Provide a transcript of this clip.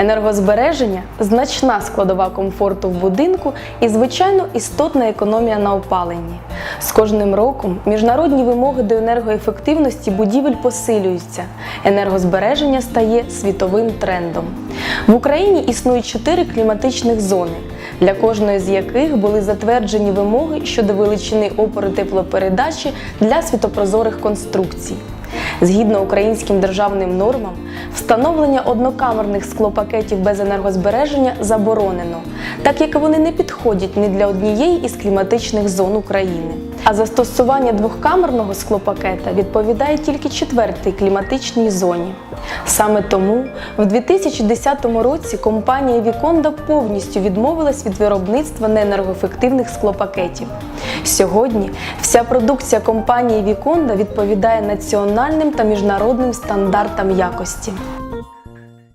Енергозбереження значна складова комфорту в будинку і, звичайно, істотна економія на опаленні. З кожним роком міжнародні вимоги до енергоефективності будівель посилюються. Енергозбереження стає світовим трендом. В Україні існують чотири кліматичних зони, для кожної з яких були затверджені вимоги щодо величини опори теплопередачі для світопрозорих конструкцій. Згідно українським державним нормам, встановлення однокамерних склопакетів без енергозбереження заборонено, так як вони не підходять ні для однієї із кліматичних зон України. А застосування двохкамерного склопакета відповідає тільки четвертій кліматичній зоні. Саме тому в 2010 році компанія Віконда повністю відмовилась від виробництва неенергоефективних склопакетів. Сьогодні вся продукція компанії Віконда відповідає національним та міжнародним стандартам якості.